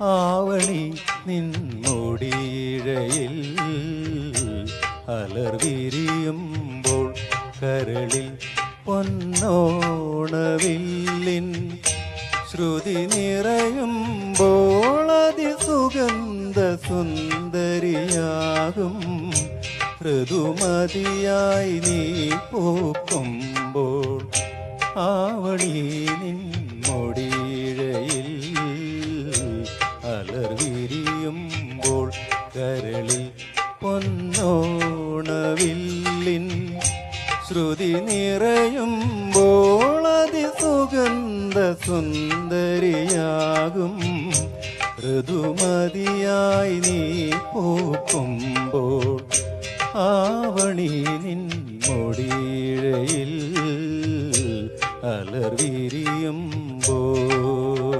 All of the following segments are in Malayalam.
ആവണി നിന്നോടീഴയിൽ അലർവിരിയുമ്പോൾ കരളിൽ പൊന്നോണവില്ലിൻ ശ്രുതി നിറയുമ്പോൾ അതിസുഗന്ധ സുന്ദരിയാകും. ഋതുമതിയായി നീ പൂക്കുമ്പോൾ ആവണി നിൻ അലർവിരിയുമ്പോൾ കരളിൽ പൊന്നോണവില്ലിൻ ശ്രുതി നിറയുമ്പോൾ അതിസുഗന്ധ സുന്ദരിയാകും. ഋതുമതിയായി നീ പൂക്കുമ്പോൾ ആവണി നിൻ മൊടിയിഴയിൽ അലർവിരിയുമ്പോൾ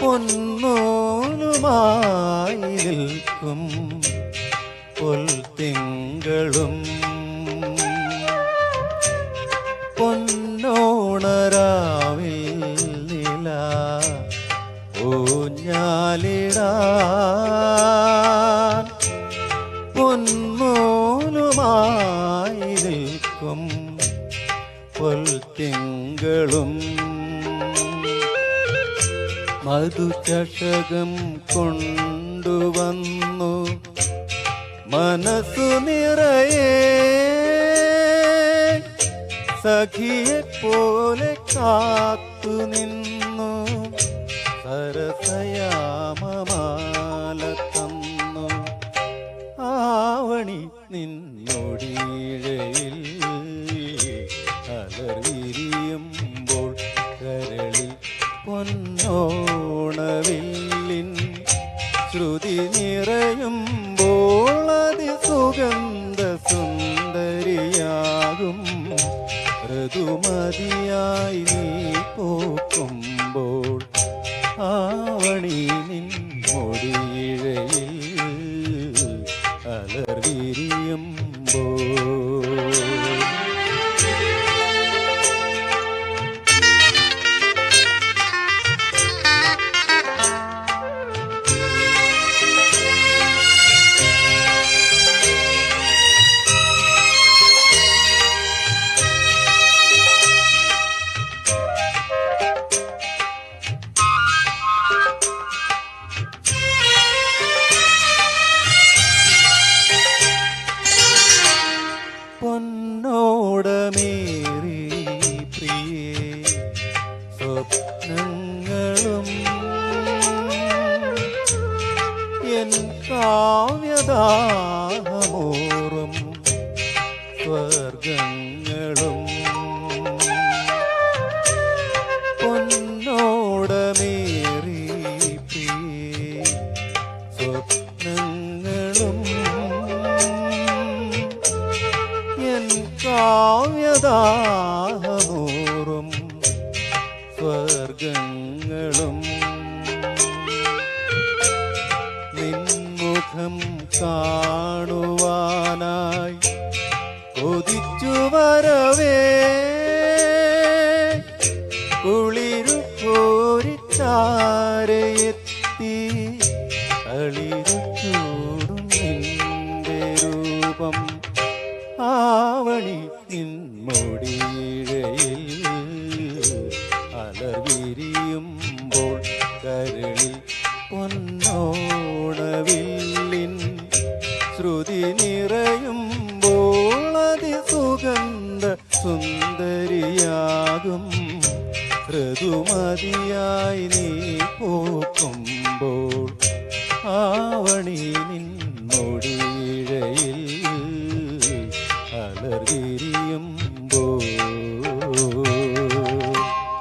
ഊഞ്ഞാലിടാ പൊന്നോലുമായി നിൽക്കും പൊന്നോണരാവിൽ നില ഊഞ്ഞാലിടാൻ പൊന്മൂലുമായി നിൽക്കും പൊൽത്തിങ്കളും മധുചഷകം കൊണ്ടുവന്നു. മനസ്സു നിറയെ സഖിയെ പോലെ കാത്തു നിന്നു. സരസയാമമാല തന്നു. ആവണി നിന്നൊടിയിഴയിൽ നിറയുമ്പോൾ അതിസുഗന്ധ സുന്ദരിയാകും ഋതുമതിയായി നീ പോക്കുമ്പോൾ ആവണി നിൻ മൊടിയിഴയിൽ സ്വപ്നങ്ങളും എൻ കാവ്യദാഹമോറും സ്വർഗങ്ങളും പൊന്നോടമേറി സ്വപ്നങ്ങളും എൻ കാവ്യദാഹമൂറും സ്വർഗങ്ങളും നിൻമുഖം കാണുവാനായി കൊതിച്ചു വരവേ. കുളിരു പോരിച്ചാരയെത്തി അളിരു ചൂടും രൂപം. ആവണി എന്നോണവില്ലിൻ ശ്രുതി നിറയുമ്പോൾ അതിസുഗന്ധ സുന്ദരിയാകും ഋതുമതിയ